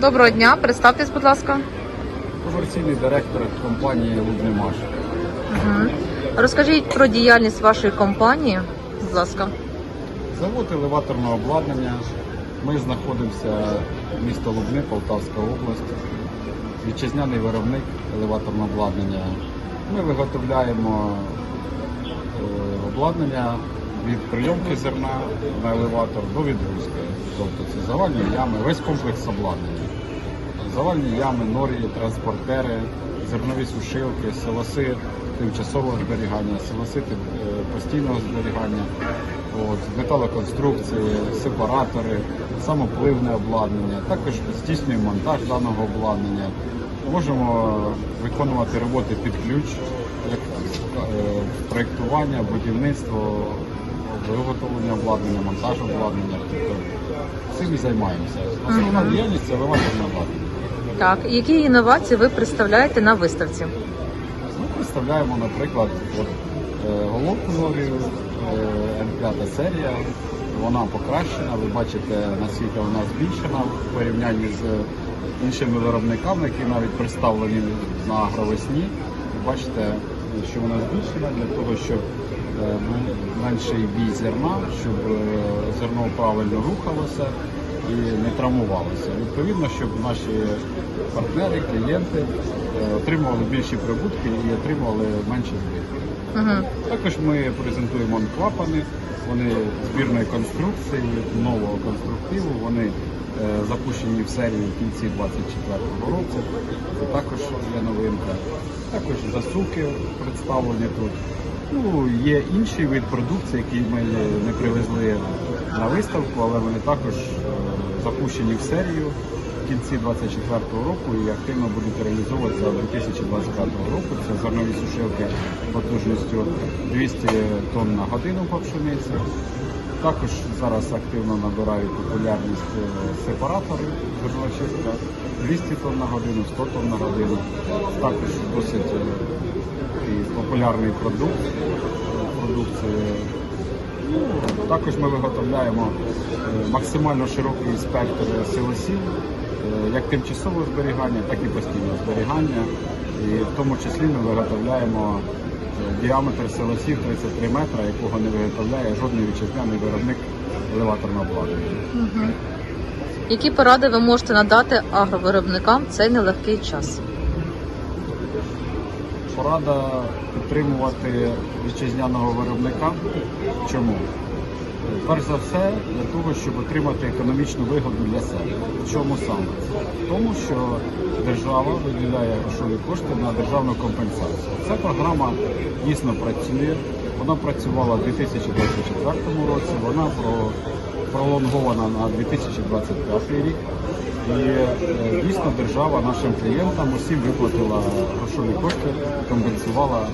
Доброго дня, представтесь, будь ласка. Комерційний директор компанії Лубнемаш. Угу. Розкажіть про діяльність вашої компанії, будь ласка. Завод елеваторного обладнання. Ми знаходимося в місто Лубни, Полтавська область. Вітчизняний виробник елеваторного обладнання. Ми виготовляємо е, обладнання від прийомки зерна на елеватор до відгрузки. Тобто це завальні ями, весь комплекс обладнання. Завальні ями, норі, транспортери, зернові сушилки, силоси тимчасового зберігання, силоси тим- е, постійного зберігання, от, металоконструкції, сепаратори, самопливне обладнання. Також здійснюємо монтаж даного обладнання. Можемо виконувати роботи під ключ, як е, проєктування, будівництво, виготовлення обладнання, монтаж обладнання. Тобто цим і займаємося. Основна діяльність це елеваторне обладнання. Так, які інновації ви представляєте на виставці? Ми представляємо, наприклад, от, е, головку нові е, М5 серія. Вона покращена. Ви бачите, наскільки вона збільшена в порівнянні з іншими виробниками, які навіть представлені на агровесні. Ви бачите, що вона збільшена для того, щоб е, менший бій зерна, щоб е, зерно правильно рухалося і не травмувалося. Відповідно, щоб наші партнери, клієнти е, отримували більші прибутки і отримували менші збитки. Угу. Також ми презентуємо клапани, вони збірної конструкції, нового конструктиву. Вони запущені в серію в кінці 24-го року. Це також є новинка. Також засуки представлені тут. Ну, є інший вид продукції, який ми не привезли на виставку, але вони також е, запущені в серію в кінці 24-го року і активно будуть реалізовуватися до 2025 року. Це зернові сушилки потужністю 200 тонн на годину по пшениці. Також зараз активно набирають популярність е, сепаратори зерночистка 200 тонн на годину, 100 тонн на годину. Також досить е, популярний продукт. Продукція Ну, Також ми виготовляємо е, максимально широкий спектр силосів, е, як тимчасового зберігання, так і постійного зберігання. І в тому числі ми виготовляємо е, діаметр силосів 33 метри, якого не виготовляє жодний вітчизняний виробник елеваторного обладнання. Угу. Які поради ви можете надати агровиробникам в цей нелегкий час? Порада підтримувати вітчизняного виробника. Чому? Перш за все, для того, щоб отримати економічну вигоду для себе. В чому саме? В тому, що держава виділяє грошові кошти на державну компенсацію. Ця програма дійсно працює. Вона працювала в 2024 році, вона про- пролонгована на 2025 рік. І е, дійсно держава нашим клієнтам усім виплатила грошові кошти, компенсувала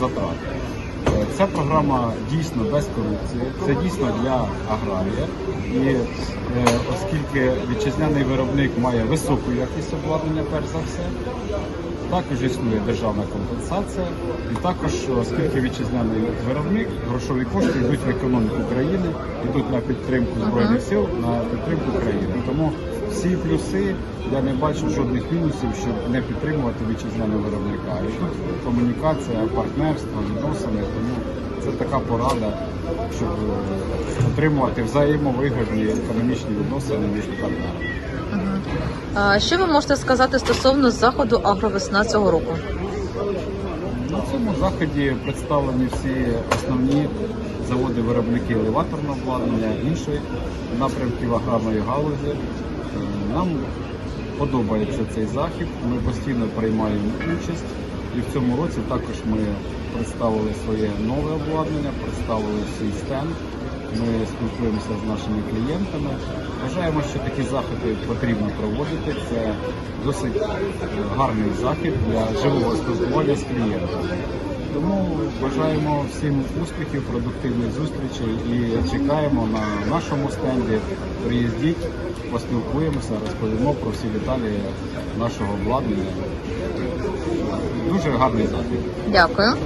затрати. Ця програма дійсно без корупції, це дійсно для аграрія. І е, оскільки вітчизняний виробник має високу якість обладнання, перш за все, також існує державна компенсація, і також, оскільки вітчизняний виробник, грошові кошти йдуть в економіку країни, йдуть на підтримку збройних сил, на підтримку країни. Тому всі плюси я не бачу жодних мінусів, щоб не підтримувати вітчизняного виробника. І комунікація, партнерство, відносини. Тому це така порада, щоб е, отримувати взаємовигідні економічні відносини між партнерами. А, що ви можете сказати стосовно заходу агровесна цього року? На цьому заході представлені всі основні заводи-виробники елеваторного обладнання, інших напрямків аграрної галузі. Нам подобається цей захід. Ми постійно приймаємо участь. І в цьому році також ми представили своє нове обладнання, представили свій стенд. Ми спілкуємося з нашими клієнтами. Вважаємо, що такі заходи потрібно проводити. Це досить е, гарний захід для живого спілкування з клієнтами. Тому бажаємо всім успіхів, продуктивних зустрічей і чекаємо на нашому стенді. Приїздіть, поспілкуємося, розповімо про всі деталі нашого обладнання. Дуже гарний захід. Дякую.